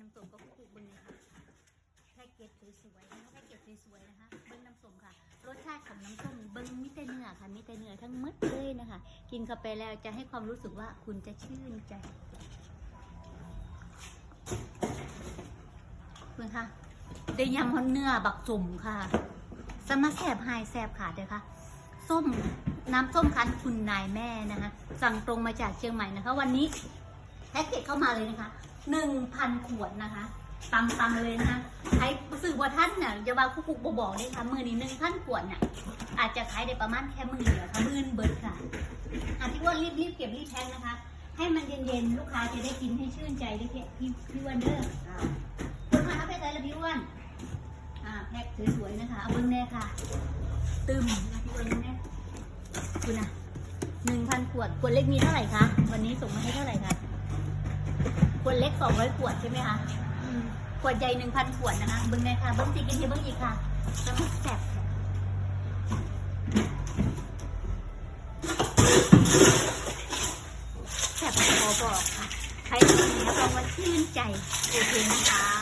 น้ำส้มก็คุกๆเบิ้งเลยค่ะแพ็กเกจสวยๆนะคะแพ็กเกจสวยๆนะคะเบิ้งน้ำส้มค่ะ รสชาติของน้ำส้มเบิ้งมิแต่เนื้อค่ะมิแต่เนื้อทั้งหมดเลยนะคะ กินเข้าไปแล้วจะให้ความรู้สึกว่าคุณจะชื่นใจเพื่อนค่ะได้ยำฮอนเนื้อบักสุ่มค่ะสมาแสบหายแสบขาดเลยค่ะ ส้มน้ำส้มคั้นคุณนายแม่นะคะ สั่งตรงมาจากเชียงใหม่นะคะ วันนี้แพ็กเกจเข้ามาเลยนะคะ หนึ่งพันขวดนะคะตังตังๆเลยนะคะใครสื่อว่าท่านเนี่ยจะว่าคุกคุกบอกเลยค่ะมือนี้หนึ่งพันขวดเนี่ยอาจจะขายได้ประมาณแค่มือเดียวค่ะมือเบิร์ดค่ะอาที่ว่ารีบรีบๆเก็บรีบแพ็คนะคะ ให้มันเย็นๆลูกค้าจะได้กินให้ชื่นใจด้วยพี่พี่พี่วันเดอร์คุณมาครับแพ็คใจละพี่อ้วนอ่าแพ็คสวยๆนะคะเอาเบิ้งแน่ค่ะ ตึมนะพี่อ้วนเบิ้งแน่คุณอะหนึ่งพันขวดขวดเล็กมีเท่าไหร่คะวันนี้ส่งมาให้เท่าไหร่คะ วดเล็กสองร้อยขวดใช่ไหมคะขวดใหญ่หนึ่งพันขวดนะคะเบิ้งแน่ค่ะเบิ้งจีกินที่เบิ้งอีกค่ะแล้วมันแสบแสบพอบอกค่ะ ใครทำอย่างนี้รับรองว่าชื่นใจ โอเคนะคะ